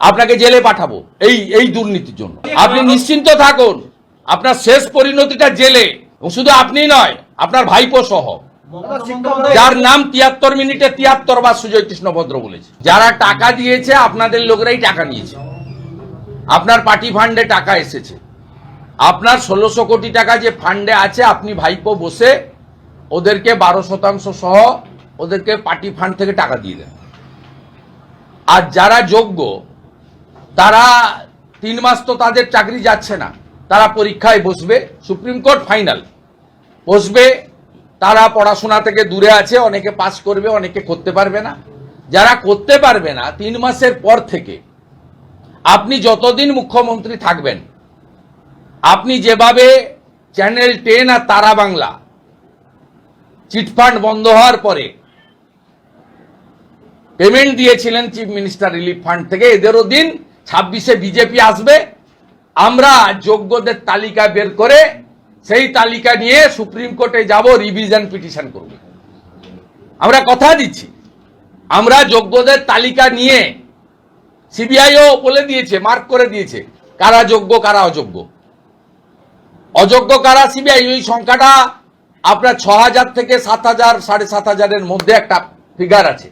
আপনাকে জেলে পাঠাবো, এই এই দুর্নীতির জন্য। আপনি নিশ্চিন্ত থাকুন, আপনার শেষ পরিণতিটা জেলে শুধু আপনি নয়, আপনার ভাইপো সহ। যার নাম তিয়াত্তর মিনিটে তিয়াত্তর বার সুজয় কৃষ্ণ ভদ্র বলেছে। যারা টাকা দিয়েছে, আপনাদের লোকরাই টাকা নিয়েছে। আপনার পার্টি ফান্ডে টাকা এসেছে। আপনার ষোলোশো কোটি টাকা যে ফান্ডে আছে, আপনি ভাইপো বসে ওদেরকে বারো শতাংশ সহ ওদেরকে পার্টি ফান্ড থেকে টাকা দিয়ে দেন। আর যারা যোগ্য তারা তিন মাস তো তাদের চাকরি যাচ্ছে না। তারা পরীক্ষায় বসবে, সুপ্রিম কোর্ট ফাইনাল। বসবে, তারা পড়াশোনা থেকে দূরে আছে, অনেকে পাস করবে, অনেকে করতে পারবে না। যারা করতে পারবে না, তিন মাসের পর থেকে আপনি যতদিন মুখ্যমন্ত্রী থাকবেন, আপনি যেভাবে চ্যানেল টেন আর তারা বাংলা চিটফান্ড বন্ধ হওয়ার পরে পেমেন্ট দিয়েছিলেন চিফ মিনিস্টার রিলিফ ফান্ড থেকে, এদেরও দিন ছাব্বিশে বিজেপি আসবে, আমরা যোগ্যদের তালিকা বের করে সেই তালিকা নিয়ে সুপ্রিম কোর্টে যাব রিভিশন পিটিশন করব। আমরা কথা দিচ্ছি। আমরা যোগ্যদের তালিকা নিয়ে সিবিআইও বলে দিয়েছে মার্ক করে দিয়েছে, কারা যোগ্য, কারা অযোগ্য। অযোগ্য কারা সিবিআই? ওই সংখ্যাটা আপনার ছ হাজার থেকে সাত হাজার, সাড়ে সাত হাজারের মধ্যে একটা ফিগার আছে।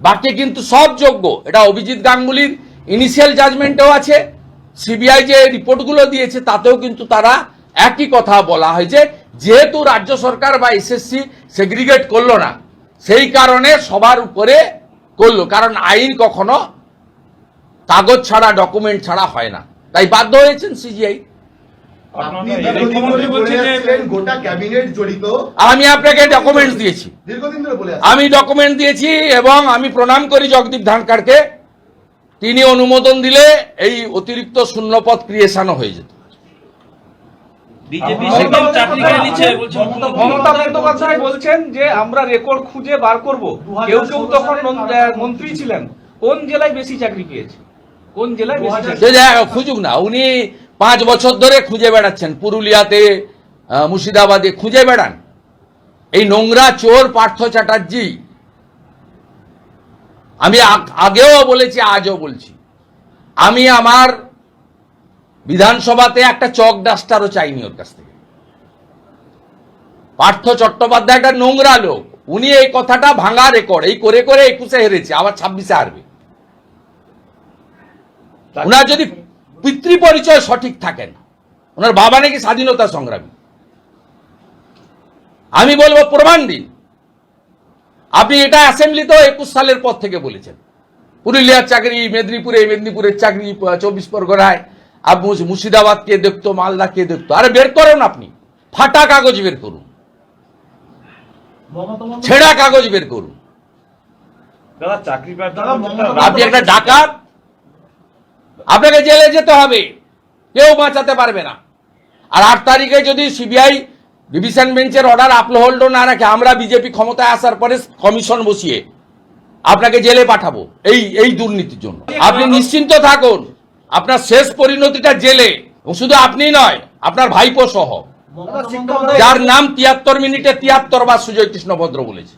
বাকি কিন্তু সব যোগ্য, এটা অভিজিৎ গাঙ্গুলির ইনিশিয়াল জাজমেন্টেও আছে সিবিআই যে রিপোর্টগুলো দিয়েছে তাতেও কিন্তু তারা একই কথা বলা হয়েছে যেহেতু রাজ্য সরকার বা এসএসসি সেগ্রিগেট করল না সেই কারণে সবার উপরে করল কারণ আইন কখনো কাগজ ছাড়া ডকুমেন্ট ছাড়া হয় না। তাই বাধ্য হয়েছেন সিজিআই আমি আপনাকে ডকুমেন্টস দিয়েছি। আমি ডকুমেন্ট দিয়েছি এবং আমি প্রণাম করি জগদীপ ধানকারকে। তিনি অনুমোদন দিলে এই অতিরিক্ত শূন্যপদ ক্রিয়েশনও হয়ে যেত। বিজেপি সেদিন চাকরি কেড়ে নিচ্ছে বলছে মুখ্যমন্ত্রী মমতা বন্দ্যোপাধ্যায় বলছেন যে আমরা রেকর্ড খুঁজে বার করব। কেউ কেউ তখন মন্ত্রী ছিলেন। কোন জেলায় বেশি চাকরি পেয়েছে? কোন জেলায় খুঁজুক না। উনি পাঁচ বছর ধরে খুঁজে বেড়াচ্ছেন। পুরুলিয়াতে আহ, মুর্শিদাবাদে খুঁজে বেড়ান। এই নোংরা চোর পার্থ চ্যাটার্জি আমি আগেও বলেছি, আজও বলছি। আমি আমার বিধানসভাতে একটা চক ডাস্টারও চাইনি ওর কাছ থেকে। পার্থ চট্টোপাধ্যায় একটা নোংরা লোক। উনি এই কথাটা ভাঙা রেকর্ড, এই করে করে একুশে হেরেছে, আবার ছাব্বিশে হারবে। ওনার যদি পিতৃ পরিচয় সঠিক থাকেন ওনার বাবা নাকি স্বাধীনতা সংগ্রামী। আমি বলব প্রমাণ দিন। আপনি এটা অ্যাসেম্বলিতেও একুশ সালের পর থেকে বলেছেন। পুরুলিয়ার চাকরি মেদিনীপুরে মেদিনীপুরের চাকরি চব্বিশ পরগনায়। মুর্শি- মুর্শিদাবাদ কে দেখতো মালদা কে দেখতো। আরে বের করুন আপনি। ফাটা কাগজ বের করুন। ছেঁড়া কাগজ বের করুন। আপনি একটা ডাকাত। আপনাকে জেলে যেতে হবে। কেউ বাঁচাতে পারবে না। আর আট তারিখে যদি সিবিআই ডিভিশন বেঞ্চের অর্ডার আপলোড না রাখে আমরা বিজেপি ক্ষমতায় আসার পরে কমিশন বসিয়ে আপনাকে জেলে পাঠাবো। এই এই দুর্নীতির জন্য। আপনি নিশ্চিন্ত থাকুন আপনার শেষ পরিণতিটা জেলে শুধু আপনি নয় আপনার ভাইপো সহ। যার নাম তিয়াত্তর মিনিটে তিয়াত্তর বা সুজয় কৃষ্ণ ভদ্র বলেছে।